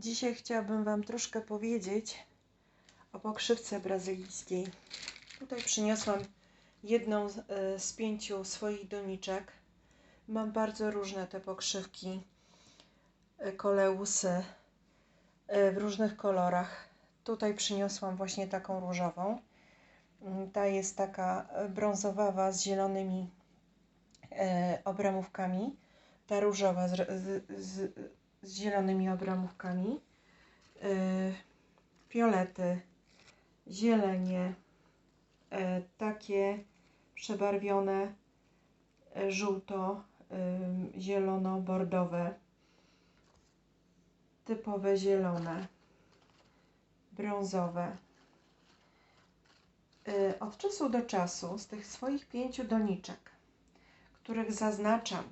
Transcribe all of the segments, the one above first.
Dzisiaj chciałabym Wam troszkę powiedzieć o pokrzywce brazylijskiej. Tutaj przyniosłam jedną z, e, z pięciu swoich doniczek. Mam bardzo różne te pokrzywki, e, koleusy e, w różnych kolorach. Tutaj przyniosłam właśnie taką różową. Mm, Ta jest taka brązowawa z zielonymi obramówkami. Ta różowa z, z, z, z zielonymi obramówkami. E, fiolety, zielenie, e, takie przebarwione e, żółto, e, zielono, bordowe, typowe zielone, brązowe. Od czasu do czasu z tych swoich pięciu doniczek, których zaznaczam,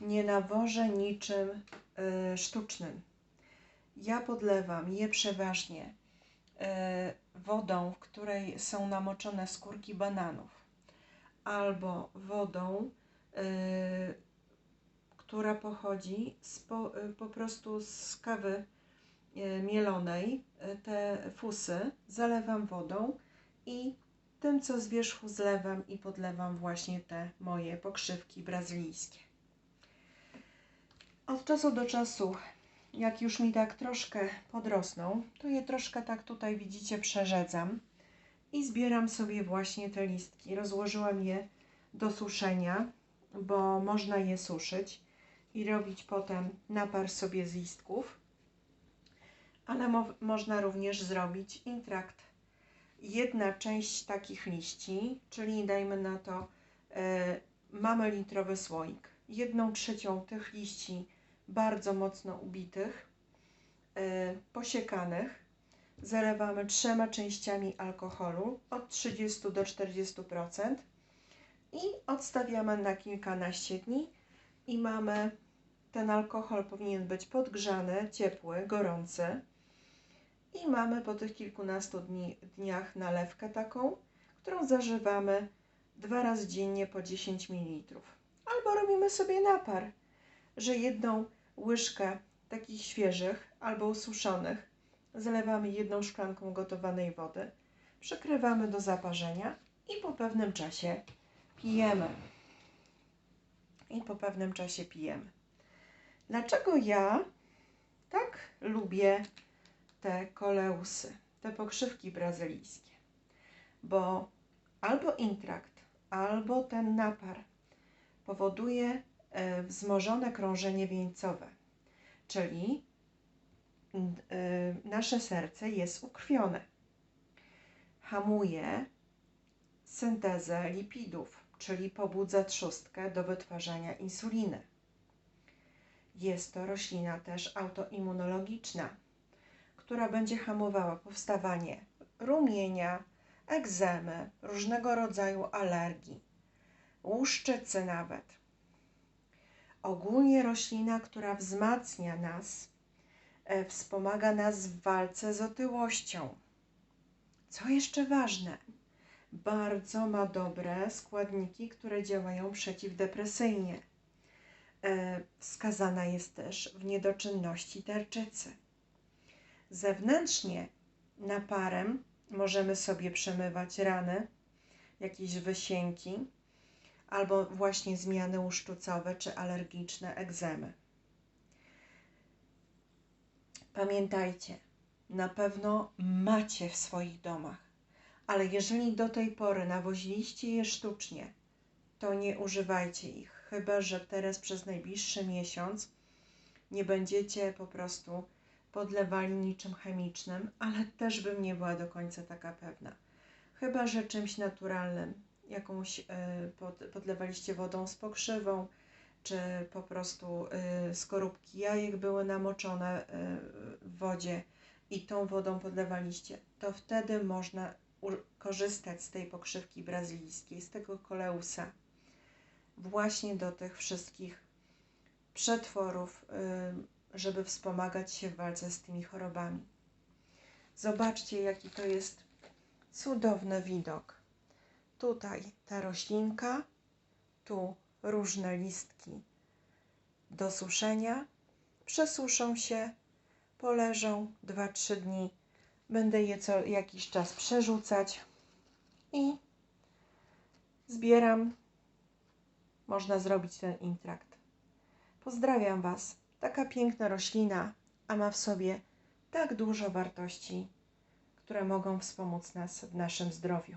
nie nawożę niczym sztucznym. Ja podlewam je przeważnie e, wodą, w której są namoczone skórki bananów, albo wodą, e, która pochodzi z po, e, po prostu z kawy e, mielonej. E, Te fusy zalewam wodą i tym, co z wierzchu zlewam i podlewam właśnie te moje pokrzywki brazylijskie. Od czasu do czasu, jak już mi tak troszkę podrosną, to je troszkę tak tutaj widzicie przerzedzam i zbieram sobie właśnie te listki. Rozłożyłam je do suszenia, bo można je suszyć i robić potem napar sobie z listków, ale mo- można również zrobić intrakt. Jedna część takich liści, czyli dajmy na to, e, mamy litrowy słoik. Jedną trzecią tych liści bardzo mocno ubitych, e, posiekanych, zalewamy trzema częściami alkoholu od 30 do 40% i odstawiamy na kilkanaście dni i mamy ten alkohol powinien być podgrzany, ciepły, gorący. I mamy po tych kilkunastu dni, dniach nalewkę taką, którą zażywamy dwa razy dziennie po 10 ml. Albo robimy sobie napar, że jedną łyżkę takich świeżych albo ususzonych zalewamy jedną szklanką gotowanej wody, przykrywamy do zaparzenia i po pewnym czasie pijemy. I po pewnym czasie pijemy. Dlaczego ja tak lubię te koleusy, te pokrzywki brazylijskie? Bo albo intrakt, albo ten napar powoduje wzmożone krążenie wieńcowe, czyli e, nasze serce jest ukrwione. Hamuje syntezę lipidów, czyli pobudza trzustkę do wytwarzania insuliny. Jest to roślina też autoimmunologiczna, która będzie hamowała powstawanie rumienia, egzemy, różnego rodzaju alergii, łuszczycy nawet. Ogólnie roślina, która wzmacnia nas, e, wspomaga nas w walce z otyłością. Co jeszcze ważne, bardzo ma dobre składniki, które działają przeciwdepresyjnie. E, Wskazana jest też w niedoczynności tarczycy. Zewnętrznie naparem możemy sobie przemywać rany, jakieś wysięki, albo właśnie zmiany uszczucowe czy alergiczne egzemy. Pamiętajcie, na pewno macie w swoich domach, ale jeżeli do tej pory nawoziliście je sztucznie, to nie używajcie ich, chyba że teraz przez najbliższy miesiąc nie będziecie po prostu podlewali niczym chemicznym, ale też bym nie była do końca taka pewna. Chyba że czymś naturalnym, jakąś y, pod, podlewaliście wodą z pokrzywą, czy po prostu y, skorupki jajek były namoczone y, w wodzie i tą wodą podlewaliście, to wtedy można korzystać z tej pokrzywki brazylijskiej, z tego koleusa, właśnie do tych wszystkich przetworów, żeby wspomagać się w walce z tymi chorobami. Zobaczcie, jaki to jest cudowny widok. Tutaj ta roślinka, tu różne listki do suszenia, przesuszą się, poleżą 2-3 dni. Będę je co jakiś czas przerzucać i zbieram. Można zrobić ten intrakt. Pozdrawiam Was. Taka piękna roślina, a ma w sobie tak dużo wartości, które mogą wspomóc nas w naszym zdrowiu.